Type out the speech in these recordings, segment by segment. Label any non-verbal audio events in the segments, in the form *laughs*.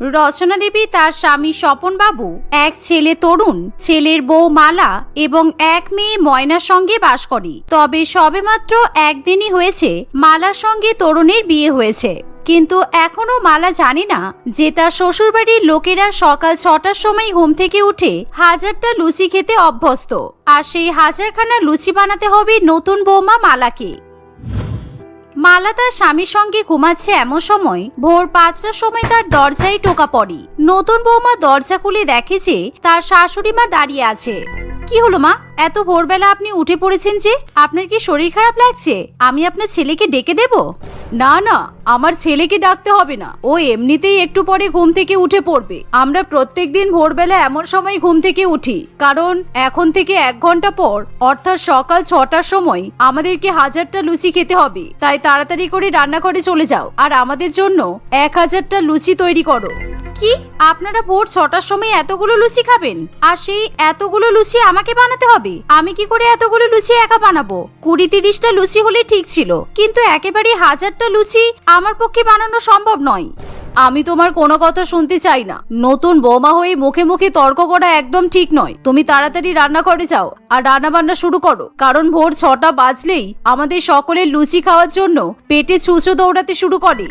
রচনা দেবী তার স্বামী স্বপন বাবু এক ছেলে তরুণ, ছেলের বউ মালা এবং এক মেয়ে ময়নার সঙ্গে বাস করে। তবে সবেমাত্র একদিনই হয়েছে মালার সঙ্গে তরুণের বিয়ে হয়েছে। কিন্তু এখনও মালা জানে না যে তার শ্বশুরবাড়ির লোকেরা সকাল ছটার সময় ঘুম থেকে উঠে হাজারটা লুচি খেতে অভ্যস্ত। আর সেই হাজারখানা লুচি বানাতে হবে নতুন বৌমা মালাকে। মালা তার স্বামীর সঙ্গে ঘুমাচ্ছে এমন সময় ভোর পাঁচটার সময় তার দরজায় টোকা পড়ে। নতুন বৌমা দরজা খুলে দেখে যে তার শাশুড়ি মা দাঁড়িয়ে আছে। কি হলো মা? এত ভোরবেলা আপনি উঠে পড়েছেন যে, আপনার কি শরীর খারাপ লাগছে? আমি আপনার ছেলেকে ডেকে দেব? না না, আমার ছেলেকে ডাকতে হবে না। ও এমনিতেই একটু পরে ঘুম থেকে উঠে পড়বে। আমরা প্রত্যেক দিন ভোরবেলা এমন সময় ঘুম থেকে উঠি, কারণ এখন থেকে এক ঘণ্টা পর, অর্থাৎ সকাল ছটার সময়, আমাদেরকে হাজারটা লুচি খেতে হবে। তাই তাড়াতাড়ি করে রান্নাঘরে চলে যাও, আর আমাদের জন্য এক হাজারটা লুচি তৈরি করো। কি? আপনারা ভোর ছটার সময় এতগুলো লুচি খাবেন? আর সেই এতগুলো লুচি আমাকে বানাতে হবে? আমি কি করে এতগুলো লুচি একা বানাবো? কুড়ি তিরিশটা লুচি হলে ঠিক ছিল, কিন্তু একেবারে হাজারটা লুচি আমার পক্ষে বানানো সম্ভব নয়। আমি তোমার কোনো কথা শুনতে চাই না। নতুন বোমা হয়ে মুখে মুখে তর্ক করা একদম ঠিক নয়। তুমি তাড়াতাড়ি রান্না করে যাও আর রান্না বান্না শুরু করো, কারণ ভোর ছটা বাজলেই আমাদের সকলের লুচি খাওয়ার জন্য পেটে ছুঁচো দৌড়াতে শুরু করে।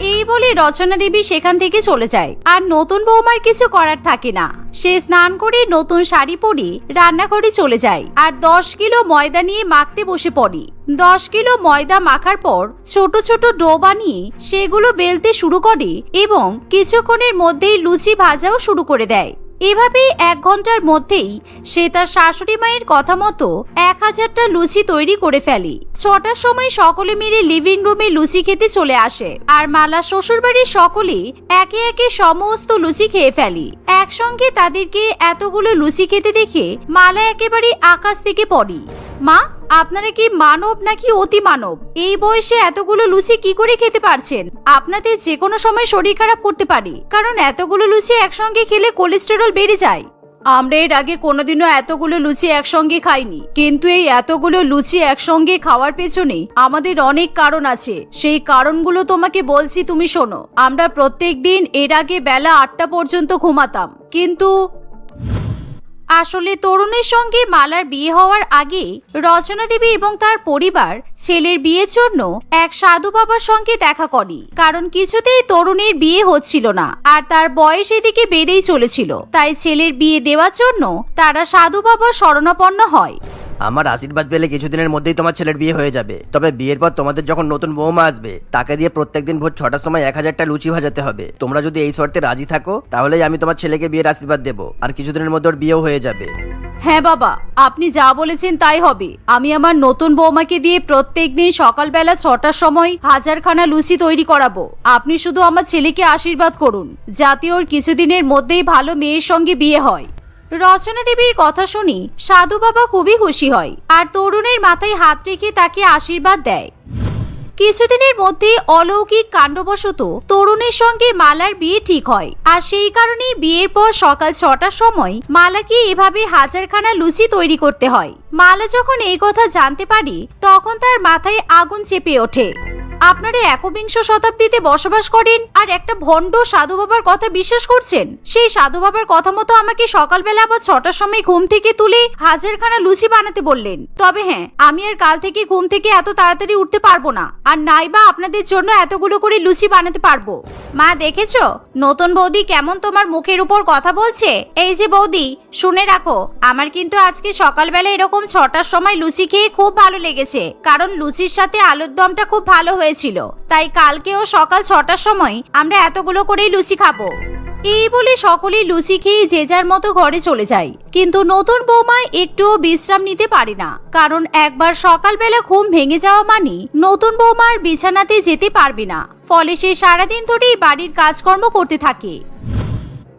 এই বলে রচনা দেবী সেখান থেকে চলে যায়। আর নতুন বৌমার কিছু করার থাকে না। সে স্নান করে নতুন শাড়ি পরে রান্নাঘরে চলে যায়। আর দশ কিলো ময়দা নিয়ে মাখতে বসে পড়ে। দশ কিলো ময়দা মাখার পর ছোট ছোট ডো বানিয়ে সেগুলো বেলতে শুরু করে এবং কিছুক্ষণের মধ্যেই লুচি ভাজাও শুরু করে দেয়। এভাবেই এক ঘণ্টার মধ্যেই সে তার শাশুড়ি মায়ের কথা মতো এক হাজারটা লুচি তৈরি করে ফেলে। ছটার সময় সকলে মিলে লিভিং রুমে লুচি খেতে চলে আসে আর মালা শ্বশুরবাড়ির সকলে একে একে সমস্ত লুচি খেয়ে ফেলে। একসঙ্গে তাদেরকে এতগুলো লুচি খেতে দেখে মালা একেবারে আকাশ থেকে পড়ে। মা, আপনারা কি মানব নাকি অতি মানব এই বয়সে এতগুলো লুচি কি করে খেতে পারছেন? আপনাদের যে কোনো সময় শরীর খারাপ করতে পারে, কারণ এতগুলো লুচি একসঙ্গে খেলে কোলেস্টেরল বেড়ে যায়। আমরা এর আগে কোনোদিনও এতগুলো লুচি একসঙ্গে খাইনি, কিন্তু এই এতগুলো লুচি একসঙ্গে খাওয়ার পেছনে আমাদের অনেক কারণ আছে। সেই কারণগুলো তোমাকে বলছি তুমি শোনো। আমরা প্রত্যেক দিন এর আগে বেলা আটটা পর্যন্ত ঘুমাতাম, কিন্তু আসলে তরুণের সঙ্গে মালার বিয়ে হওয়ার আগে রচনা দেবী এবং তার পরিবার ছেলের বিয়ের জন্য এক সাধু বাবার সঙ্গে দেখা করে। কারণ কিছুতেই তরুণের বিয়ে হচ্ছিল না আর তার বয়স এদিকে বেড়েই চলেছিল। তাই ছেলের বিয়ে দেওয়ার জন্য তারা সাধু বাবার শরণাপন্ন হয়। আমার আশীর্বাদ পেলে কিছুদিনের মধ্যেই তোমার ছেলের বিয়ে হয়ে যাবে। তবে বিয়ের পর তোমাদের যখন নতুন বৌমা আসবে, তাকে দিয়ে প্রত্যেকদিন ভোর ছটার সময় এক হাজারটা লুচি ভাজাতে হবে। তোমরা যদি এই শর্তে রাজি থাকো, তাহলেই আমি তোমার ছেলেকে বিয়ের আশীর্বাদ দেবো। আর কিছুদিনের মধ্যে ওর বিয়েও হয়ে যাবে। হ্যাঁ বাবা, আপনি যা বলেছেন তাই হবে। আমি আমার নতুন বৌমাকে দিয়ে প্রত্যেক দিন সকালবেলা ছটার সময় হাজারখানা লুচি তৈরি করাবো। আপনি শুধু আমার ছেলেকে আশীর্বাদ করুন, যাতে ওর কিছুদিনের মধ্যেই ভালো মেয়ের সঙ্গে বিয়ে হয়। রচনা দেবীর কথা শুনি সাধু বাবা খুবই খুশি হয়, আর তরুণের মাথায় হাত রেখে তাকে আশীর্বাদ দেয়। কিছুদিনের মধ্যে অলৌকিক কাণ্ডবশত তরুণের সঙ্গে মালার বিয়ে ঠিক হয়, আর সেই কারণেই বিয়ের পর সকাল ছটার সময় মালাকে এভাবে হাজারখানা লুচি তৈরি করতে হয়। মালা যখন এই কথা জানতে পারি, তখন তার মাথায় আগুন চেপে ওঠে। আপনারা একবিংশ শতাব্দীতে বসবাস করেন আর একটা ভণ্ড সাধু বাবার কথা বিশ্বাস করছেন? সেই সাধু বাবার কথা মতো আমাকে সকালবেলা আবার ছটার সময় ঘুম থেকে তুলে হাজারখানা লুচি বানাতে বললেন। তবে হ্যাঁ আমি আর কাল থেকে ঘুম থেকে এত তাড়াতাড়ি উঠতে পারব না আর নাইবা আপনাদের জন্য এতগুলো করে লুচি বানাতে পারব। মা, দেখেছ? নতুন বৌদি কেমন তোমার মুখের উপর কথা বলছে? এই যে বৌদি, শুনে রাখো, আমার কিন্তু আজকে সকালবেলা এরকম ছটার সময় লুচি খেয়ে খুব ভালো লেগেছে। কারণ লুচির সাথে আলুর দমটা খুব ভালো হয়েছিল। তাই কালকেও সকাল ছটার সময় আমরা এতগুলো করেই লুচি খাব। এই বলে সকলেই লুচি খেয়ে যে যার মতো ঘরে চলে যায়। কিন্তু নতুন বৌমা একটুও বিশ্রাম নিতে পারে না। কারণ একবার সকালবেলা ঘুম ভেঙে যাওয়া মানে নতুন বৌমার বিছানাতে যেতে পারবে না। ফলে সে সারাদিন ধরেই বাড়ির কাজকর্ম করতে থাকে।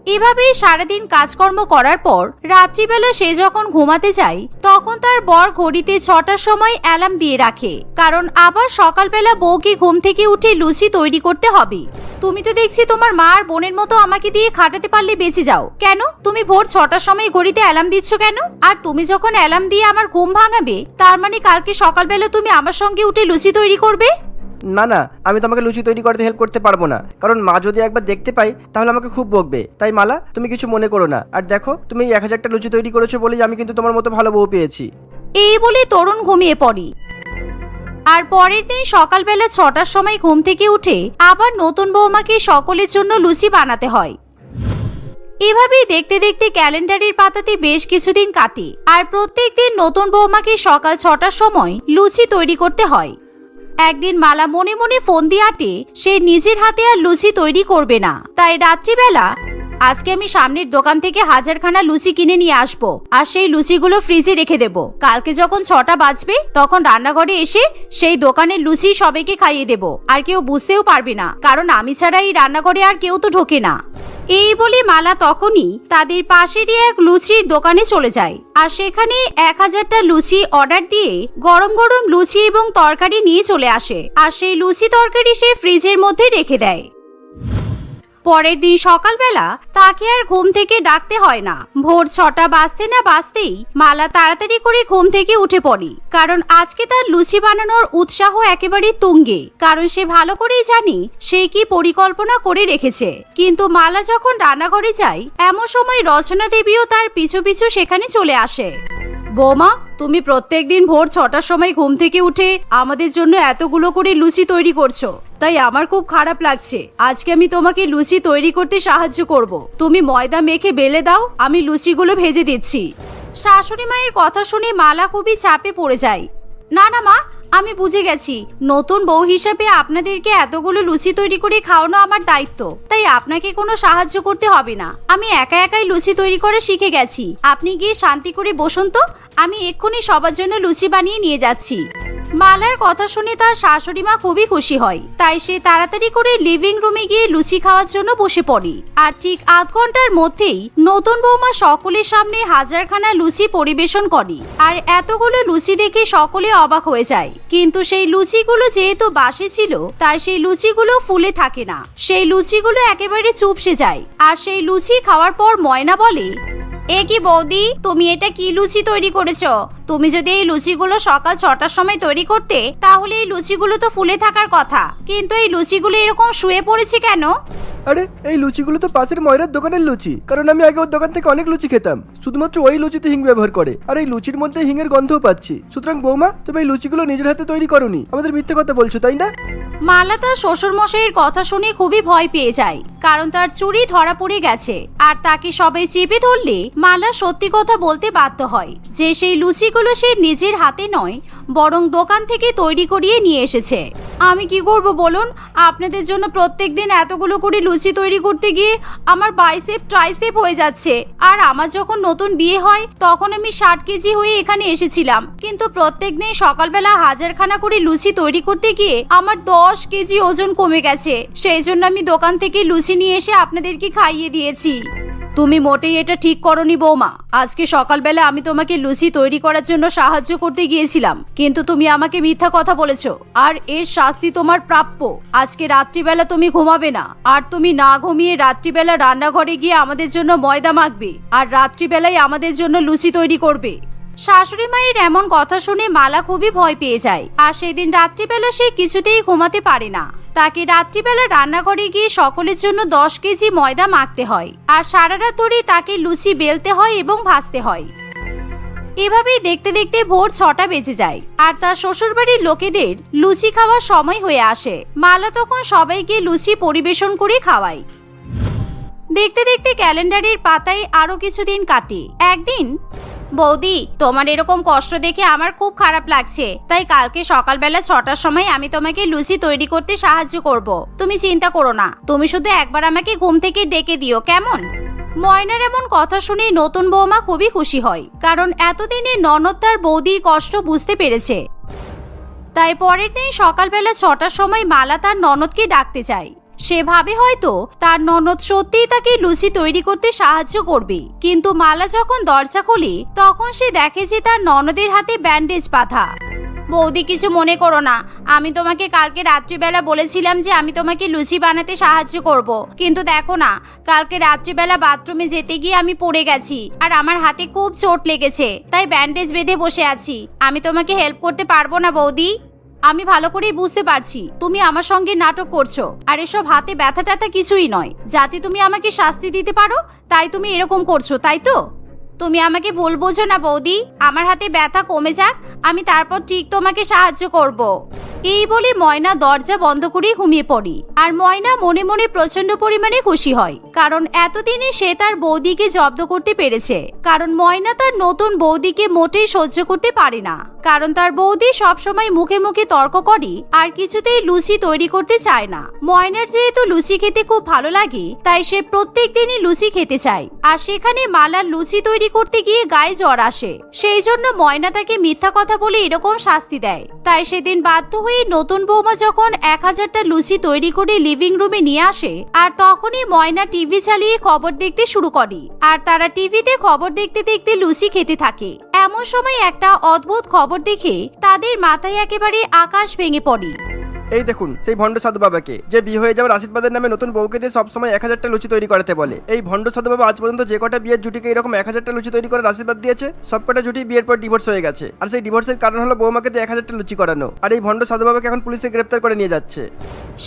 এভাবেই সারাদিন কাজকর্ম করার পর রাত্রিবেলা সে যখন ঘুমাতে যায়, তখন তার বর ঘড়িতে ছটার সময় অ্যালার্ম দিয়ে রাখে, কারণ আবার সকালবেলা বউকে ঘুম থেকে উঠে লুচি তৈরি করতে হবে। তুমি তো দেখছি তোমার মা আর বোনের মতো আমাকে দিয়ে খাটাতে পারলে বেঁচে যাও। কেন? তুমি ভোর ছটার সময় ঘড়িতে অ্যালার্ম দিচ্ছ কেন? আর তুমি যখন অ্যালার্ম দিয়ে আমার ঘুম ভাঙাবে, তার মানে কালকে সকালবেলা তুমি আমার সঙ্গে উঠে লুচি তৈরি করবে? না না, আমি তোমাকে লুচি তৈরি করতে হেল্প করতে পারব না। কারণ মা যদি একবার দেখতে পাই তাহলে আমাকে খুব বকবে। তাই মালা, তুমি কিছু মনে করো না। আর দেখো, তুমি এক হাজারটা লুচি তৈরি করেছ বলেই আমি কিন্তু তোমার মতো ভালো বউ পেয়েছি। এই বলে তরুণ ঘুমিয়ে পড়ি। আর পরের দিন সকালবেলা ছটার সময় ঘুম থেকে উঠে আবার নতুন বৌমাকে সকলের জন্য লুচি বানাতে হয়। এভাবেই দেখতে দেখতে ক্যালেন্ডারের পাতাতে বেশ কিছুদিন কাটে। আর প্রত্যেক দিন নতুন বৌমাকে সকাল ছটার সময় লুচি তৈরি করতে হয়। একদিন মালা মনে মনে ফোন দিয়ে আটে, সে নিজের হাতে আর লুচি তৈরি করবে না। তাই রাত্রিবেলা আজকে আমি সামনের দোকান থেকে হাজারখানা লুচি কিনে নিয়ে আসব আর সেই লুচিগুলো ফ্রিজে রেখে দেব। কালকে যখন ছটা বাজবে, তখন রান্নাঘরে এসে সেই দোকানের লুচি সবাইকে খাইয়ে দেব। আর কেউ বুঝতেও পারবে না, কারণ আমি ছাড়া এই রান্নাঘরে আর কেউ তো ঢোকে না। এই বলে মালা তখনই তাদের পাশেরই এক লুচির দোকানে চলে যায়। আর সেখানে এক হাজারটা লুচি অর্ডার দিয়ে গরম গরম লুচি এবং তরকারি নিয়ে চলে আসে। আর সেই লুচি তরকারি সে ফ্রিজের মধ্যে রেখে দেয়। পরের দিন সকালবেলা তাকে আর ঘুম থেকে ডাকতে হয় না। ভোর ছটা বাজতে না বাজতেই মালা তাড়াতাড়ি করে ঘুম থেকে উঠে পড়ে। কারণ আজকে তার লুচি বানানোর উৎসাহ একেবারে তুঙ্গে। কারণ সে ভালো করেই জানি সে কি পরিকল্পনা করে রেখেছে। কিন্তু মালা যখন রান্নাঘরে যায়, এমন সময় রচনা দেবীও তার পিছু পিছু সেখানে চলে আসে। বৌমা, তুমি প্রত্যেকদিন ভোর ছটার সময় ঘুম থেকে উঠে আমাদের জন্য এতগুলো করে লুচি তৈরি করছ। তাই আমার খুব খারাপ লাগছে। আজকে আমি তোমাকে লুচি তৈরি করতে সাহায্য করব। তুমি ময়দা মেখে বেলে দাও, আমি লুচিগুলো ভেজে দিচ্ছি। শাশুড়ি মায়ের কথা শুনে মালা খুবই চাপে পড়ে যায়। না না, মা আমি বুঝে গেছি। নতুন বউ হিসেবে আপনাদেরকে এতগুলো লুচি তৈরি করে খাওয়ানো আমার দায়িত্ব। তাই আপনাকে কোনো সাহায্য করতে হবে না। আমি একা একাই লুচি তৈরি করে শিখে গেছি। আপনি গিয়ে শান্তি করে বসুন তো। আমি এক্ষুনি সবার জন্য লুচি বানিয়ে নিয়ে যাচ্ছি। মালার কথা শুনে তার শাশুড়ি মা খুবই খুশি হয়। তাই সে তাড়াতাড়ি করে লিভিং রুমে গিয়ে লুচি খাওয়ার জন্য বসে পড়ে। আর ঠিক আধ ঘণ্টার মধ্যেই নতুন বৌমা সকলের সামনে হাজারখানা লুচি পরিবেশন করে। আর এতগুলো লুচি দেখে সকলে অবাক হয়ে যায়। কিন্তু সেই লুচিগুলো যেহেতু বাসে ছিল, তাই সেই লুচিগুলো ফুলে থাকে না। সেই লুচিগুলো একেবারে চুপসে যায়। আর সেই লুচি খাওয়ার পর ময়না বলে এ কি বৌদি তুমি এটা কি লুচি তৈরি করেছ? তুমি যদি এই লুচিগুলো সকাল ছটার সময় তৈরি করতে তাহলে এই লুচিগুলো তো ফুলে থাকার কথা। কিন্তু এই লুচিগুলো এরকম শুয়ে পড়েছে কেন? আরে এই লুচিগুলো তো পাশের ময়রার দোকানের লুচি। কারণ আমি আগে ওর দোকান থেকে অনেক লুচি খেতাম। শুধুমাত্র ওই লুচিতে হিং ব্যবহার করে। আর এই লুচির মধ্যে হিঙের গন্ধও পাচ্ছি। সুতরাং বৌমা তুমি এই লুচিগুলো নিজের হাতে তৈরি করনি। আমাদের মিথ্যে কথা বলছো তাই না? মালা তার শ্বশুর মশাইয়ের কথা শুনে খুবই ভয় পেয়ে যায়। কারণ তার চুরি ধরা পড়ে গেছে। আর তাকে সবাই চেপে ধরলে মালা সত্যি কথা বলতে বাধ্য হয়। যে সেই লুচিগুলো সে নিজের হাতে নয়, বরং দোকান থেকে তৈরি করিয়ে নিয়ে এসেছে। আমি কি করব বলুন? আপনাদের জন্য প্রত্যেক দিন এতগুলো করে লুচি তৈরি করতে গিয়ে আমার বাইসেপ, ট্রাইসেপ হয়ে যাচ্ছে। আর আমার যখন নতুন বিয়ে হয়, তখন আমি ষাট কেজি হয়ে এখানে এসেছিলাম। কিন্তু প্রত্যেক দিন সকালবেলা হাজারখানা করে লুচি তৈরি করতে গিয়ে আমার দশ কেজি ওজন কমে গেছে। সেই জন্য আমি দোকান থেকে লুচি নিয়ে এসে আপনাদেরকে খাইয়ে দিয়েছি। তুমি মোটেই এটা ঠিক করনি বৌমা। আজকে সকালবেলা আমি তোমাকে লুচি তৈরি করার জন্য সাহায্য করতে গিয়েছিলাম, কিন্তু তুমি আমাকে মিথ্যা কথা বলেছ, আর এর শাস্তি তোমার প্রাপ্য। আজকে রাত্রিবেলা তুমি ঘুমাবে না, আর তুমি না ঘুমিয়ে রাত্রিবেলা রান্নাঘরে গিয়ে আমাদের জন্য ময়দা মাখবে, আর রাত্রিবেলায় আমাদের জন্য লুচি তৈরি করবে। শাশুড়ি মায়ের এমন কথা শুনে মালা খুবই ভয় পেয়ে যায়, আর সেদিন রাত্রিবেলা সে কিছুতেই ঘুমাতে পারে না। তাকে রাত্রিবেলা রান্নাঘরে গিয়ে সকলের জন্য দশ কেজি ময়দা মাখতে হয় আর সারা রাত ধরে তাকে লুচি বেলতে হয় এবং ভাজতে হয়। এভাবেই দেখতে দেখতে ভোর ছটা বেজে যায় আর তার শ্বশুরবাড়ির লোকেদের লুচি খাওয়ার সময় হয়ে আসে। মালা তখন সবাইকে লুচি পরিবেশন করে খাওয়ায়। দেখতে দেখতে ক্যালেন্ডারের পাতায় আরও কিছুদিন কাটে। একদিন বৌদি, তোমার এরকম কষ্ট দেখে আমার খুব খারাপ লাগছে। তাই কালকে সকালবেলা ছটার সময় আমি তোমাকে লুচি তৈরি করতে সাহায্য করব। তুমি চিন্তা করো না, তুমি শুধু একবার আমাকে ঘুম থেকে ডেকে দিও, কেমন? ময়নার এমন কথা শুনে নতুন বৌমা খুবই খুশি হয়, কারণ এতদিনে ননদ তার বৌদির কষ্ট বুঝতে পেরেছে। তাই পরের দিন সকালবেলা ছটার সময় মালা তার ননদকে ডাকতে চায়। সে ভাবে হয়তো তার ননদ সত্যিই তাকে লুচি তৈরি করতে সাহায্য করবে। কিন্তু মালা যখন দরজা খোলে, তখন সে দেখে যে তার ননদের হাতে ব্যান্ডেজ বাঁধা। বৌদি, কিছু মনে করো না। আমি তোমাকে কালকে রাত্রিবেলা বলেছিলাম যে আমি তোমাকে লুচি বানাতে সাহায্য করব। কিন্তু দেখো না, কালকে রাত্রিবেলা বাথরুমে যেতে গিয়ে আমি পড়ে গেছি আর আমার হাতে খুব চোট লেগেছে। তাই ব্যান্ডেজ বেঁধে বসে আছি। আমি তোমাকে হেল্প করতে পারব না, বৌদি? আমি ভালো করেই বুঝতে পারছি, তুমি আমার সঙ্গে নাটক করছ। আর এসব হাতে ব্যথা ট্যাথা কিছুই নয়। যাতে তুমি আমাকে শাস্তি দিতে পারো, তাই তুমি এরকম করছ, তাই তো? তুমি আমাকে ভুল বোঝো না বৌদি। আমার হাতে ব্যথা কমে যাক, আমি তারপর ঠিক তোমাকে সাহায্য করব। এই বলে ময়না দরজা বন্ধ করে ঘুমিয়ে পড়ি। আর ময়না মনে মনে প্রচণ্ড পরিমাণে খুশি হয়, কারণ এতদিনে সে তার বৌদিকে জব্দ করতে পেরেছে। কারণ ময়না তার নতুন বৌদিকে মোটেই সহ্য করতে পারে না। কারণ তার বৌদি সবসময় মুখে মুখে তর্ক করে, আর কিছুতেই লুচি তৈরি করতে চায় না। ময়নার যেহেতু লুচি খেতে খুব ভালো লাগে, তাই সে প্রত্যেক দিনই লুচি খেতে চায়। আর সেখানে মালার লুচি তৈরি করতে গিয়ে গায়ে জ্বর আসে। সেই জন্য ময়না তাকে মিথ্যা কথা বলে এরকম শাস্তি দেয়। তাই সেদিন বাধ্য হয়ে নতুন বৌমা যখন এক হাজারটা লুচি তৈরি করে লিভিং রুমে নিয়ে আসে, আর তখনই ময়না টিভি চালিয়ে খবর দেখতে শুরু করে। আর তারা টিভিতে খবর দেখতে দেখতে লুচি খেতে থাকে। এমন সময় একটা অদ্ভুত খবর দেখে তাদের মাথায় একেবারে আকাশ ভেঙে পড়ে। এই দেখুন, সেই ভণ্ড সাধু বাবাকে, যে বিয়ে হয়ে যাওয়ার আশীর্বাদের নামে নতুন বউকে দিয়ে সবসময় এক হাজারটা লুচি তৈরি করাতে বলে। এই ভণ্ড সাধু বাবা আজ পর্যন্ত যে কটা বিয়ের জুটিকে এরকম এক হাজারটা লুচি তৈরি করার আশীর্বাদ দিয়েছে, সব কটা জুটি বিয়ের পর ডিভোর্স হয়ে গেছে। আর সেই ডিভোর্সের কারণ হলো বৌমাকে দিয়ে এক হাজারটা লুচি করানো। আর এই ভণ্ড সাধু বাবাকে এখন পুলিশে গ্রেপ্তার করে নিয়ে যাচ্ছে।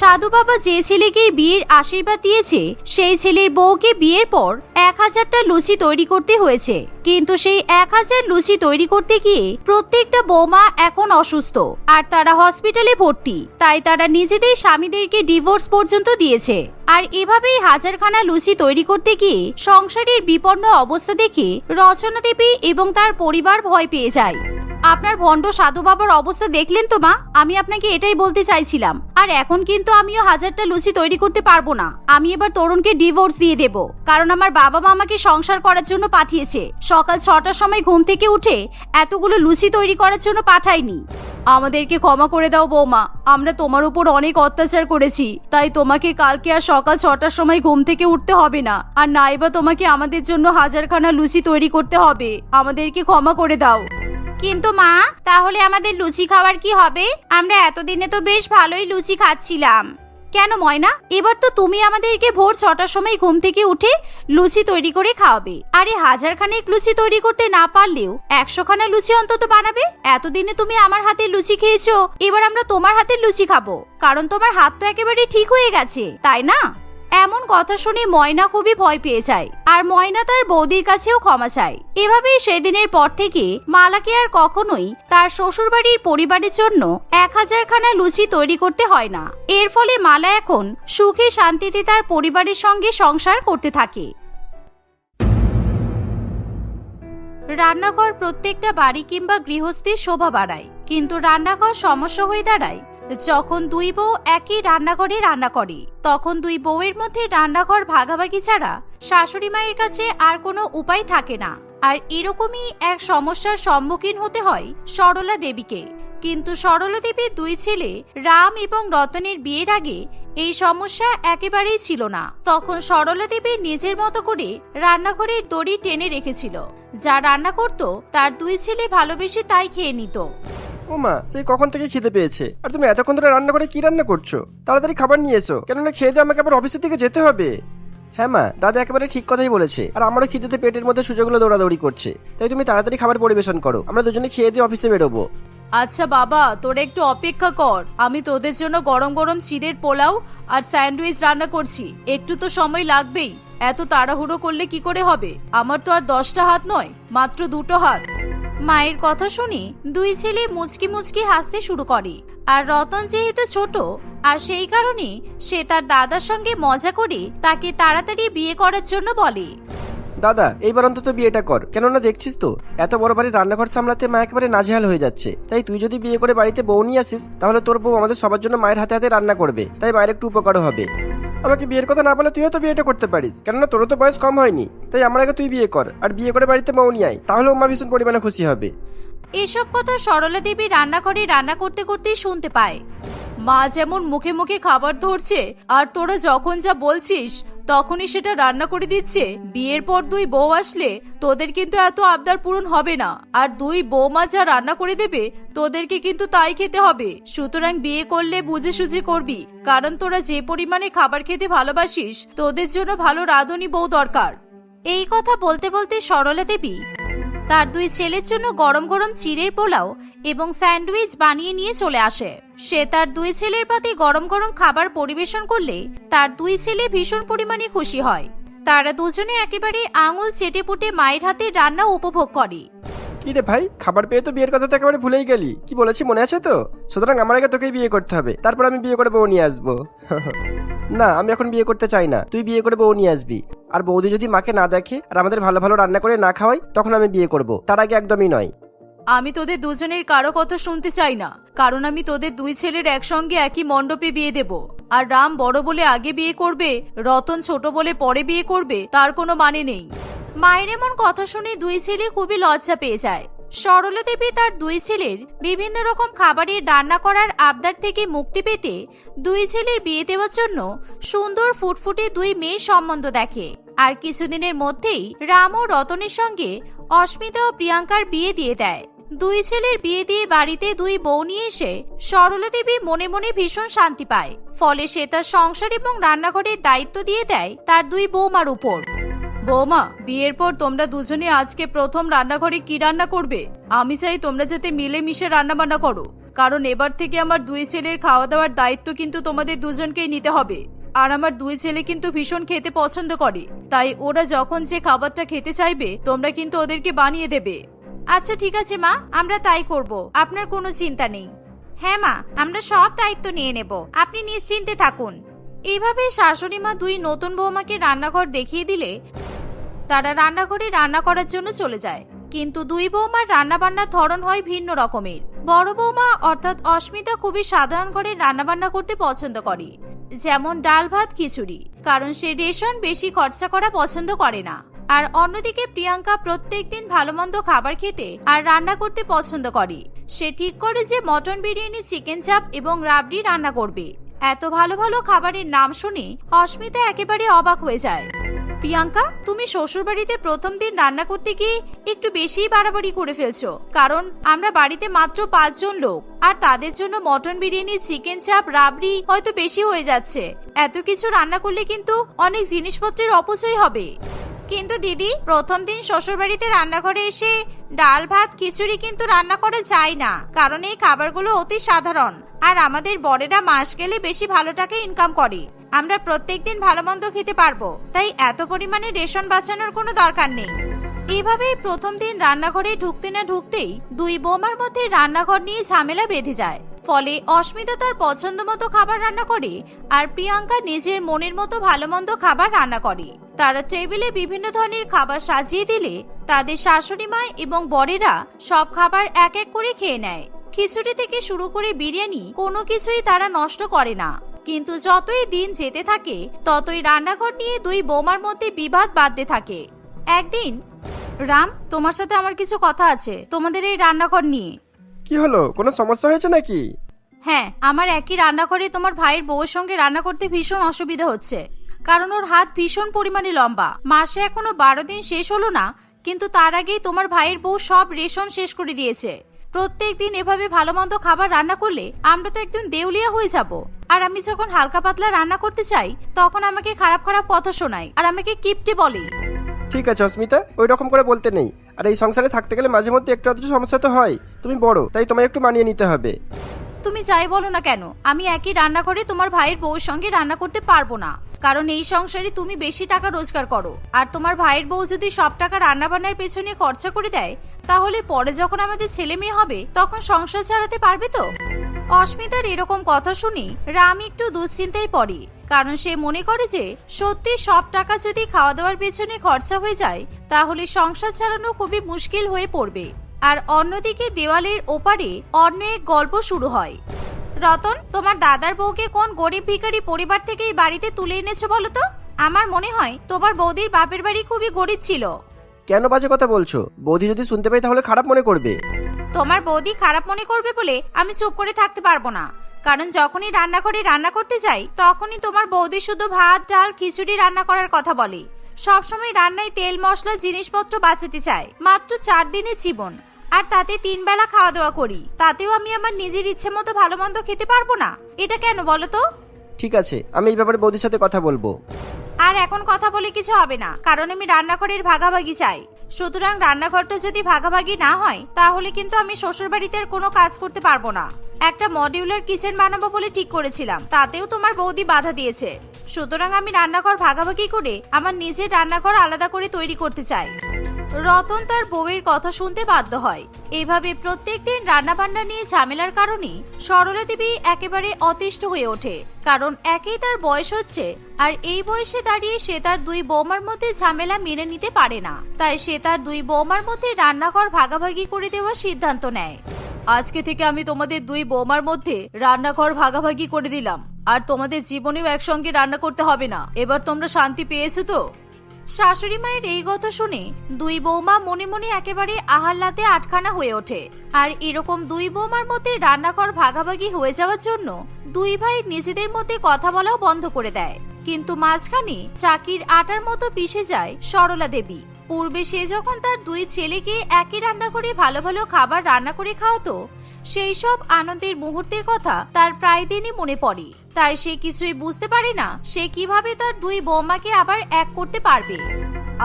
সাধু বাবা যে ছেলেকে বিয়ের আশীর্বাদ দিয়েছে, সেই ছেলের বউকে বিয়ের পর এক হাজারটা লুচি তৈরি করতে হয়েছে। কিন্তু সেই এক হাজার লুচি তৈরি করতে গিয়ে প্রত্যেকটা বৌমা এখন অসুস্থ। আর তারা হসপিটালে ভর্তি। তাই তারা নিজেদের স্বামীদেরকে ডিভোর্স পর্যন্ত দিয়েছে। আর এভাবেই হাজারখানা লুচি তৈরি করতে গিয়ে সংসারের বিপন্ন অবস্থা দেখে রচনা দেবী এবং তার পরিবার ভয় পেয়ে যায়। আপনার ভণ্ড সাধু বাবার অবস্থা দেখলেন তো, মা? আমি আপনাকে এটাই বলতে চাইছিলাম। আর এখন কিন্তু আমিও হাজারটা লুচি তৈরি করতে পারব না। আমি এবার তরুণকে ডিভোর্স দিয়ে দেব। কারণ আমার বাবা মা আমাকে সংসার করার জন্য পাঠিয়েছে। সকাল ছটার সময় ঘুম থেকে উঠে এতগুলো লুচি তৈরি করার জন্য পাঠায়নি। আমাদেরকে ক্ষমা করে দাও, বৌমা। আমরা তোমার উপর অনেক অত্যাচার করেছি। তাই তোমাকে কালকে আর সকাল ছটার সময় ঘুম থেকে উঠতে হবে না। আর নাইবা তোমাকে আমাদের জন্য হাজারখানা লুচি তৈরি করতে হবে। আমাদেরকে ক্ষমা করে দাও। কিন্তু মা, তাহলে আমাদের লুচি খাওয়ার কি হবে? আমরা এতদিনে তো বেশ ভালোই লুচি খাচ্ছিলাম। কেন ময়না? এবার তো তুমি আমাদেরকে ভোর ছটার সময় ঘুম থেকে উঠে লুচি তৈরি করে খাওয়াবে। আরে হাজার খানেক লুচি তৈরি করতে না পারলেও একশো খানা লুচি অন্তত বানাবে? এতদিনে তুমি আমার হাতের লুচি খেয়েছো, এবার আমরা তোমার হাতের লুচি খাব। কারণ তোমার হাত তো একেবারে ঠিক হয়ে গেছে, তাই না? এমন কথা শুনে ময়না খুবই ভয় পেয়ে যায়, আর ময়না তার বৌদির কাছেও ক্ষমা চায়। এভাবেই সেদিনের পর থেকে মালাকে আর কখনোই তার শ্বশুরবাড়ির পরিবারের জন্য এক হাজার খানা লুচি তৈরি করতে হয় না। এর ফলে মালা এখন সুখে শান্তিতে তার পরিবারের সঙ্গে সংসার করতে থাকে। রান্নাঘর প্রত্যেকটা বাড়ি কিংবা গৃহস্থীর শোভা বাড়ায়, কিন্তু রান্নাঘর সমস্যা হয়ে দাঁড়ায় যখন দুই বউ একই রান্নাঘরে রান্না করে, তখন দুই বউয়ের মধ্যে রান্নাঘর ভাগাভাগি ছাড়া শাশুড়ি মায়ের কাছে আর কোনো উপায় থাকে না। আর এরকমই এক সমস্যার সম্মুখীন হতে হয় সরলা দেবীকে। কিন্তু সরলা দেবীর দুই ছেলে, রাম এবং রতনের বিয়ের আগে এই সমস্যা একেবারেই ছিল না। তখন সরলা দেবী নিজের মতো করে রান্নাঘরের দড়ি টেনে রেখেছিল। যা রান্না করত, তার দুই ছেলে ভালোবেসে তাই খেয়ে নিত। ও মা সেই কখন থেকে খিদে পেয়েছে? আর তুমি এতক্ষণ ধরে রান্না করে কি রান্না করছ? তাড়াতাড়ি খাবার নিয়ে এসো। কেননা খেয়ে দিয়ে আমাকে আবার অফিসের দিকে যেতে হবে। হ্যাঁ মা, দাদা একেবারে ঠিক কথাই বলেছে। আর আমারও খিদেতে পেটের মধ্যে সুযোগগুলো দৌড়াদৌড়ি করছে। তাই তুমি তাড়াতাড়ি খাবার পরিবেশন করো। আমরা দুজনে খেয়ে দিয়ে অফিসে বেরোবো। আচ্ছা বাবা, তোরা একটু অপেক্ষা কর। আমি তোদের জন্য গরম গরম চিড়ের পোলাও আর স্যান্ডউইচ রান্না করছি। একটু তো সময় লাগবেই। এত তাড়াহুড়ো করলে কি করে হবে? আমার তো আর দশটা হাত নয়, মাত্র দুটো হাত। মায়ের কথা শুনে দুই ছেলে মুচকি মুচকি হাসতে শুরু করে। আর রতন যেহেতু ছোট, আর সেই কারণে সে তার দাদার সঙ্গে মজা করে তাকে তাড়াতাড়ি বিয়ে করার জন্য বলে। দাদা, এইবার অন্তত বিয়েটা কর। কেননা দেখছিস তো, এত বড় বাড়ির রান্নাঘর সামলাতে মা একেবারে নাজেহাল হয়ে যাচ্ছে। তাই তুই যদি বিয়ে করে বাড়িতে বউ নিয়ে আসিস, তাহলে তোর বউ আমাদের সবার জন্য মায়ের হাতে হাতে রান্না করবে। তাই মায়ের একটু উপকারও হবে। আমাকে বিয়ের কথা না বলে তুইও তো বিয়েটা করতে পারিস। কেননা তোরও তো বয়স কম হয়নি। তাই আমার আগে তুই বিয়ে কর। আর বিয়ে করে বাড়িতে মৌ নিয়ে আয়। তাহলেও মা ভীষণ পরিমাণে খুশি হবে। এসব কথা সরলা দেবী রান্নাঘরে রান্না করতে করতেই শুনতে পায়। মা যেমন মুখে মুখে খাবার ধরছে, আর তোরা যখন যা বলছিস, তখনই সেটা রান্না করে দিচ্ছে। বিয়ের পর দুই বউ আসলে তোদের কিন্তু এত আবদার পূরণ হবে না। আর দুই বৌমা যা রান্না করে দেবে, তোদেরকে কিন্তু তাই খেতে হবে। সুতরাং বিয়ে করলে বুঝে সুঝে করবি। কারণ তোরা যে পরিমাণে খাবার খেতে ভালোবাসিস, তোদের জন্য ভালো রাঁধুনি বউ দরকার। এই কথা বলতে বলতে সরলা দেবী তার দুই ছেলের জন্য গরম গরম চিড়ের পোলাও এবং স্যান্ডউইচ বানিয়ে নিয়ে চলে আসে। সে তার দুই ছেলের প্রতি গরম গরম খাবার পরিবেশন করলে তার দুই ছেলে ভীষণ পরিমাণে খুশি হয়। তারা দুজনে একেবারে আঙুল চেটে পুটে মায়ের হাতে রান্না উপভোগ করে। কি রে ভাই? খাবার পেয়ে তো বিয়ের কথা তো একেবারে ভুলেই গেলি। কি বলেছি, মনে আছে তো? সুতরাং আমার আগে তোকেই বিয়ে করতে হবে। তারপর আমি বিয়ে করে বউ নিয়ে আসব। *laughs* না, আমি এখন বিয়ে করতে চাই না। তুই বিয়ে করে বউ নিয়ে আসবি। আর বৌদি যদি মাকে না দেখে আর আমাদের ভালো ভালো রান্না করে না খাওয়াই তখন আমি বিয়ে করব। তার আগে একদমই নয়। আমি তোদের দুজনের কারও কথা শুনতে চাই না। কারণ আমি তোদের দুই ছেলের একসঙ্গে একই মণ্ডপে বিয়ে দেব। আর রাম বড় বলে আগে বিয়ে করবে, রতন ছোট বলে পরে বিয়ে করবে, তার কোনো মানে নেই। মায়ের এমন কথা শুনে দুই ছেলে খুবই লজ্জা পেয়ে যায়। সরলা দেবী তার দুই ছেলের বিভিন্ন রকম খাবারের রান্না করার আবদার থেকে মুক্তি পেতে দুই ছেলের বিয়ে দেওয়ার জন্য সুন্দর ফুটফুটে দুই মেয়ের সম্বন্ধ দেখে। আর কিছুদিনের মধ্যেই রাম ও রতনের সঙ্গে অস্মিতা ও প্রিয়াঙ্কার বিয়ে দিয়ে দেয়। দুই ছেলের বিয়ে দিয়ে বাড়িতে দুই বউ নিয়ে এসে সরলা দেবী মনে মনে ভীষণ শান্তি পায়। ফলে সে তার সংসার এবং রান্নাঘরের দায়িত্ব দিয়ে দেয় তার দুই বৌমার উপর। বৌমা, বিয়ের পর তোমরা দুজনে আজকে প্রথম রান্নাঘরে কি রান্না করবে? আমি চাই তোমরা যাতে মিলেমিশে রান্না বান্না করো। কারণ এবার থেকে আমার দুই ছেলের খাওয়া দাওয়ার দায়িত্ব কিন্তু তোমাদের দুজনকেই নিতে হবে। আর আমার দুই ছেলে কিন্তু ভীষণ খেতে পছন্দ করে। তাই ওরা যখন যে খাবারটা খেতে চাইবে, তোমরা কিন্তু ওদেরকে বানিয়ে দেবে। আচ্ছা ঠিক আছে, মা। আমরা তাই করব। আপনার কোনো চিন্তা নেই। হ্যাঁ মা। আমরা সব দায়িত্ব নিয়ে নেব। আপনি নিশ্চিন্তে থাকুন। এইভাবে শাশুড়ি মা দুই নতুন বৌমাকে রান্নাঘর দেখিয়ে দিলে তারা রান্নাঘরে রান্না করার জন্য চলে যায়। কিন্তু দুই বৌমার রান্না বান্নার ধরন হয় ভিন্ন রকমের। বড় বৌমা অর্থাৎ অস্মিতা খুবই সাধারণ ঘরে রান্না বান্না করতে পছন্দ করে। যেমন ডাল ভাত, খিচুড়ি। কারণ সে রেশন বেশি খরচা করা পছন্দ করে না। আর অন্যদিকে প্রিয়াঙ্কা প্রত্যেকদিন ভালো মন্দ খাবার খেতে আর রান্না করতে পছন্দ করে। সে ঠিক করে যে মটন বিরিয়ানি, চিকেন চাপ এবং রাবড়ি রান্না করবে। এত ভালো ভালো খাবারের নাম শুনে অস্মিতা একেবারে অবাক হয়ে যায়। প্রিয়াঙ্কা, তুমি শ্বশুরবাড়িতে প্রথম দিন রান্না করতে গিয়ে একটু বেশিই বাড়াবাড়ি করে ফেলছো। কারণ আমরা বাড়িতে মাত্র পাঁচজন লোক, আর তাদের জন্য মটন বিরিয়ানি, চিকেন চাপ, রাবড়ি হয়তো বেশি হয়ে যাচ্ছে। এত কিছু রান্না করলে কিন্তু অনেক জিনিসপত্রের অপচয় হবে। কিন্তু দিদি, প্রথম দিন শ্বশুরবাড়িতে রান্নাঘরে এসে ডাল, ভাত, খিচুড়ি কিন্তু রান্না করা যায় না, কারণ এই খাবারগুলো অতি সাধারণ। আর আমাদের বড়েরা মাস গেলে বেশি ভালো টাকা ইনকাম করে। আমরা প্রত্যেকদিন ভালো মন্দ খেতে পারব, তাই এত পরিমাণে রেশন বাঁচানোর কোনো দরকার নেই। এভাবেই প্রথম দিন রান্নাঘরে ঢুকতে না ঢুকতেই দুই বৌমার মধ্যে রান্নাঘর নিয়ে ঝামেলা বেঁধে যায়। ফলে অস্মিতা তার পছন্দ মতো খাবার রান্না করে আর প্রিয়াঙ্কা নিজের মনের মতো ভালো মন্দ খাবার রান্না করে। তারা টেবিলে বিভিন্ন ধরনের খাবার সাজিয়ে দিলে তাদের শাশুড়ি মা এবং বরেরা সব খাবার এক এক করে খেয়ে নেয়। খিচুড়ি থেকে শুরু করে বিরিয়ানি কোনো কিছুই তারা নষ্ট করে না। কিন্তু যতই দিন যেতে থাকে, ততই রান্নাঘর নিয়ে দুই বোমার মধ্যে বিবাদ বাঁধতে থাকে। একদিন, রাম, তোমার সাথে আমার কিছু কথা আছে। তোমাদের এই রান্নাঘর নিয়ে। কি হলো? কোনো সমস্যা হয়েছে নাকি? হ্যাঁ আমার একই রান্নাঘরে তোমার ভাইয়ের বউয়ের সঙ্গে রান্না করতে ভীষণ অসুবিধা হচ্ছে। কারণ ওর হাত ভীষণ পরিমাণে লম্বা। মাসে এখনও বারো দিন শেষ হলো না কিন্তু তার আগেই তোমার ভাইয়ের বউ সব রেশন শেষ করে দিয়েছে। প্রত্যেক দিন এভাবে ভালো মন্দ খাবার রান্না করলে আমরা তো একদিন দেউলিয়া হয়ে যাব। আর আমি যখন হালকা পাতলা রান্না করতে চাই তখন আমাকে খারাপ খারাপ কথা শোনায় আর আমাকে কিপটে বলে। ঠিক আছে অস্মিতা ওই রকম করে বলতে নেই। আর এই সংসারে থাকতে গেলে মাঝে মধ্যে একটু আধটু সমস্যা তো হয়। তুমি বড়, তাই তোমায় একটু মানিয়ে নিতে হবে। তুমি যাই বলো না কেন, আমি একই রান্না করে তোমার ভাইয়ের বউর সঙ্গে রান্না করতে পারব না। কারণ এই সংসারে তুমি বেশি টাকা রোজগার করো। আর তোমার ভাইয়ের বউ যদি সব টাকা রান্না বান্নার পেছনে খরচা করে দেয়, তাহলে পরে যখন আমাদের ছেলে মেয়ে হবে, তখন সংসার চালাতে পারবে তো? অস্মিতার এরকম কথা শুনে রাম একটু দুশ্চিন্তায় পড়ে, কারণ সে মনে করে যে সত্যি সব টাকা যদি খাওয়া দাওয়ার পেছনে খরচা হয়ে যায়, তাহলে সংসার চালানো খুবই মুশকিল হয়ে পড়বে। আর অন্যদিকে দেওয়ালের ওপারে অন্য এক গল্প শুরু হয়। রতন, তোমার দাদার বউকে কোন গরিব ভিখারি পরিবার থেকে এই বাড়িতে তুলে এনেছো বলো তো? আমার মনে হয় তোমার বৌদির বাপের বাড়ি খুবই গরিব ছিল। কেন বাজে কথা বলছো? বৌদি যদি শুনতে পাই তাহলে খারাপ মনে করবে। তোমার বৌদি খারাপ মনে করবে বলে আমি চুপ করে থাকতে পারব না। কারণ যখনই রান্নাঘরে রান্না করতে যাই তখনই তোমার বৌদি শুধু ভাত ডাল খিচুড়ি রান্না করার কথা বলে। সবসময় রান্নায় তেল মশলা জিনিসপত্র বাঁচাতে চায়। মাত্র চার দিনের জীবন। আর তাতে তিন বেলা খাওয়া দাওয়া করি। তাতেও আমি আমার নিজের ইচ্ছে মতো ভালো মন্দ খেতে পারব না। এটা কেন বলো তো? ঠিক আছে আমি এই ব্যাপারে বৌদির সাথে কথা বলব। আর এখন কথা বলে কিছু হবে না। কারণ আমি রান্নাঘরের ভাগাভাগি চাই। সুতরাং রান্নাঘরটা যদি ভাগাভাগি না হয়, তাহলে কিন্তু আমি শ্বশুর বাড়িতে আর কোনো কাজ করতে পারব না। একটা মডিউলার কিচেন বানাবো বলে ঠিক করেছিলাম। তাতেও তোমার বৌদি বাধা দিয়েছে। সুতরাং আমি রান্নাঘর ভাগাভাগি করে আমার নিজের রান্নাঘর আলাদা করে তৈরি করতে চাই। রতন তার বউয়ের কথা শুনতে বাধ্য হয়। এভাবে প্রত্যেকদিন রান্নাবান্না নিয়ে ঝামেলার কারণে সরলা দেবী একেবারে অতিষ্ঠ হয়ে ওঠে। কারণ একেই তার বয়স হচ্ছে আর এই বয়সে দাঁড়িয়ে সে তার দুই বৌমার মধ্যে ঝামেলা মেনে নিতে পারে না। তাই সে তার দুই বৌমার মধ্যে রান্নাঘর ভাগাভাগি করে দেওয়ার সিদ্ধান্ত নেয়। আজকে থেকে আমি তোমাদের দুই বৌমার মধ্যে রান্নাঘর ভাগাভাগি করে দিলাম। আর তোমাদের জীবনেও একসঙ্গে রান্না করতে হবে না। এবার তোমরা শান্তি পেয়েছ তো? শাশুড়ি মায়ের এই কথা শুনে দুই বৌমা মনে মনে একেবারে আহাল্লাতে আটখানা হয়ে ওঠে। আর এরকম দুই বৌমার মধ্যে রান্নাঘর ভাগাভাগি হয়ে যাওয়ার জন্য দুই ভাই নিজেদের মধ্যে কথা বলাও বন্ধ করে দেয়। কিন্তু মাঝখানে চাকির আটার মতো পিষে যায় সরলা দেবী। পূর্বে সে যখন তার দুই ছেলেকে একই রান্নাঘরে ভালো ভালো খাবার রান্না করে খাওয়াতো, সেই সব আনন্দের মুহূর্তের কথা তার প্রায় দিনই মনে পড়ে। তাই সে কিছুই বুঝতে পারে না সে কীভাবে তার দুই বৌমাকে আবার এক করতে পারবে।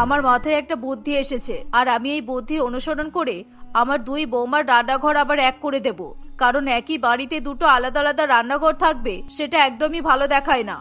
আমার মাথায় একটা বুদ্ধি এসেছে, আর আমি এই বুদ্ধি অনুসরণ করে আমার দুই বৌমার রান্নাঘর আবার এক করে দেব। কারণ একই বাড়িতে দুটো আলাদা আলাদা রান্নাঘর থাকবে, সেটা একদমই ভালো দেখায় না।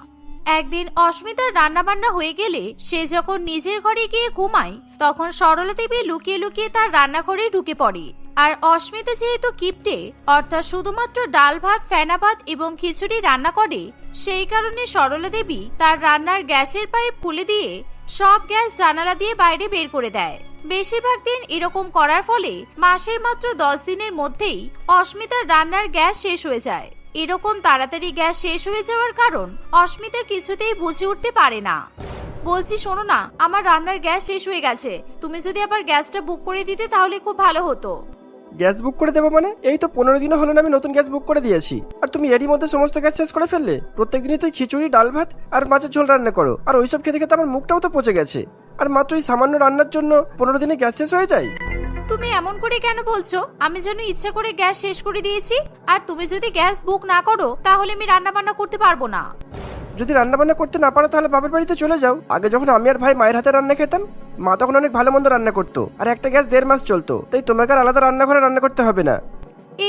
একদিন অস্মিতার রান্নাবান্না হয়ে গেলে সে যখন নিজের ঘরে গিয়ে ঘুমায়, তখন সরলা দেবী লুকিয়ে লুকিয়ে তার রান্নাঘরে ঢুকে পড়ে। আর অস্মিতা যেহেতু কিপটে, অর্থাৎ শুধুমাত্র ডাল ভাত, ফেনা ভাত এবং খিচুড়ি রান্না করে, সেই কারণে সরলা দেবী তার রান্নার গ্যাসের পাইপ খুলে দিয়ে সব গ্যাস জানালা দিয়ে বাইরে বের করে দেয়। বেশিরভাগ দিন এরকম করার ফলে মাসের মাত্র দশ দিনের মধ্যেই অস্মিতার রান্নার গ্যাস শেষ হয়ে যায়। এরকম তাড়াতাড়ি গ্যাস শেষ হয়ে যাওয়ার কারণ অস্মিতা কিছুতেই বুঝে উঠতে পারে না। বলছি, শোনো না, আমার রান্নার গ্যাস শেষ হয়ে গেছে। তুমি যদি আবার গ্যাসটা বুক করে দিতে, তাহলে খুব ভালো হতো। গ্যাস বুক করে দেবো মানে? এই তো পনেরো দিনও হলো না আমি নতুন গ্যাস বুক করে দিয়েছি। আর তুমি এরই মধ্যে সমস্ত গ্যাস শেষ করে ফেললে? প্রত্যেকদিনই তুই খিচুড়ি, ডাল ভাত আর মাছের ঝোল রান্না করো। আর ওইসব খেতে খেতে আমার মুখটাও তো পচে গেছে। আর মাত্র এই সামান্য রান্নার জন্য পনেরো দিনে গ্যাস শেষ হয়ে যায়? তুমি এমন করে কেন বলছো? আমি যেন ইচ্ছা করে গ্যাস শেষ করে দিয়েছি আর তুমি যদি গ্যাস বুক না করো তাহলে আমি রান্না বান্না করতে পারব না। যদি রান্না বান্না করতে না পারো তাহলে বাবার বাড়িতে চলে যাও। আগে যখন আমি আর ভাই মায়ের হাতে রান্না খেতাম মা তখন অনেক ভালো মন্দ রান্না করতো আর একটা গ্যাস দেড় মাস চলতো তাই তোমাকে আর আলাদা রান্নাঘরে রান্না করতে হবে না।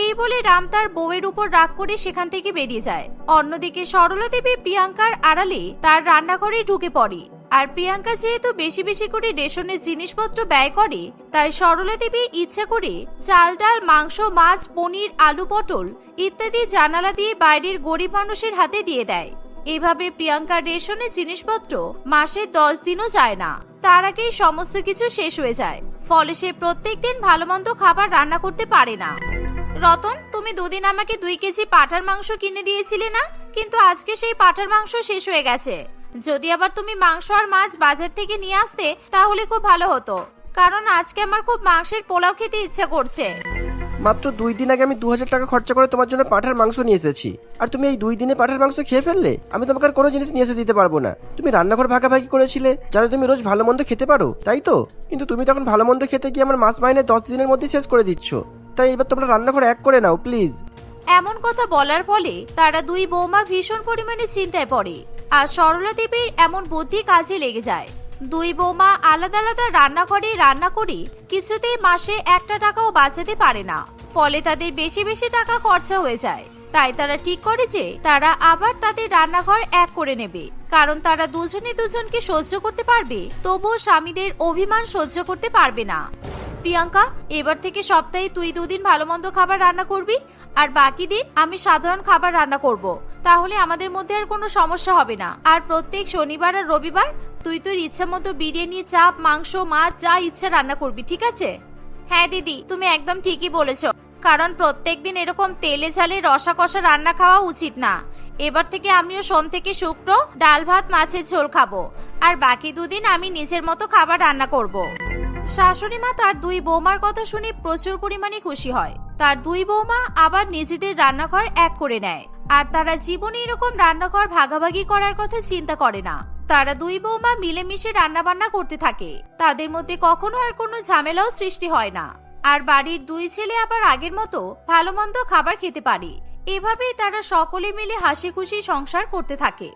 এই বলে রাম তার বউয়ের উপর রাগ করে সেখান থেকে বেরিয়ে যায়। অন্যদিকে সরলা দেবী প্রিয়াঙ্কার আড়ালে তার রান্নাঘরে ঢুকে পড়ে। আর প্রিয়াঙ্কা যেহেতু বেশি বেশি করে রেশনের জিনিসপত্র ব্যয় করে, তাই সরলা দেবী ইচ্ছা করে চাল ডাল, মাংস, মাছ, পনির, আলু, পটল ইত্যাদি জানালা দিয়ে বাইরের গরিব মানুষের হাতে দিয়ে দেয়। এভাবে প্রিয়াঙ্কার রেশনের জিনিসপত্র মাসে দশ দিনও যায় না। তার আগেই সমস্ত কিছু শেষ হয়ে যায়। ফলে সে প্রত্যেকদিন ভালো মন্দ খাবার রান্না করতে পারে না। রতন, তুমি দুদিন আমাকে দুই কেজি পাঠার মাংস কিনে দিয়েছিলে না? কিন্তু আজকে সেই পাঠার মাংস শেষ হয়ে গেছে। যদি আবার তুমি মাংস আর মাছ বাজার থেকে নিয়ে আসতে তাহলে খুব ভালো হতো। কারণ আজকে আমার খুব মাংসের পোলাও খেতে ইচ্ছা করছে। মাত্র দুই দিন আগে আমি দু হাজার টাকা খরচা করে তোমার জন্য পাঠার মাংস নিয়ে এসেছি। আর তুমি এই দুই দিনে পাঠার মাংস খেয়ে ফেললে আমি তোমাকে আর কোনো জিনিস নিয়ে এসে দিতে পারব না। তুমি রান্নাঘর ভাগাভাগি করেছিলে যাতে তুমি রোজ ভালো মন্দ খেতে পারো তাই তো? কিন্তু তুমি তখন ভালো মন্দ খেতে গিয়ে আমার মাস মাইনে দশ দিনের মধ্যে শেষ করে দিচ্ছ। তাই এবার তোমরা রান্নাঘর এক করে নাও প্লিজ। এমন কথা বলার ফলে তারা দুই বৌমা ভীষণ পরিমাণে চিন্তায় পড়ে। আর সরলা দেবীর এমন বুদ্ধি কাজে লেগে যায়। দুই বৌমা আলাদা আলাদা রান্নাঘরে রান্না করি কিছুতেই মাসে একটা টাকাও বাঁচাতে পারে না। ফলে তাদের বেশি বেশি টাকা খরচা হয়ে যায়। তাই তারা ঠিক করে যে তারা আবার তাদের রান্নাঘর এক করে নেবে। কারণ তারা দুজনে দুজনকে সহ্য করতে পারবে, তবুও স্বামীদের অভিমান সহ্য করতে পারবে না। প্রিয়াঙ্কা, এবার থেকে সপ্তাহে তুই দুদিন ভালো মন্দ খাবার রান্না করবি? আর বাকি দিন আমি সাধারণ খাবার রান্না করব। তাহলে আমাদের মধ্যে আর কোনো সমস্যা হবে না। আর প্রত্যেক শনিবার আর রবিবার তুই তোর ইচ্ছা মতো বিরিয়ানি, চাপ, মাংস, মাছ, যা ইচ্ছা রান্না করবি, ঠিক আছে? হ্যাঁ দিদি, তুমি একদম ঠিকই বলেছ। কারণ প্রত্যেক দিন এরকম তেলে ঝালে রসা কষা রান্না খাওয়া উচিত না। এবার থেকে আমিও সোম থেকে শুক্র ডাল ভাত, মাছের ঝোল খাব। আর বাকি দুদিন আমি নিজের মতো খাবার রান্না করব। শাশুড়ি মা তার দুই বৌমার কথা শুনে প্রচুর পরিমাণে খুশি হয়। তার দুই বৌমা আবার নিজেদের রান্নাঘর এক করে নেয়। আর তারা জীবনে এরকম রান্নাঘর ভাগাভাগি করার কথা চিন্তা করে না। তারা দুই বৌমা মিলেমিশে রান্নাবান্না করতে থাকে। তাদের মধ্যে কখনো আর কোনো ঝামেলাও সৃষ্টি হয় না। আর বাড়ির দুই ছেলে আবার আগের মতো ভালো মন্দ খাবার খেতে পারে। এভাবেই তারা সকলে মিলে হাসি খুশি সংসার করতে থাকে।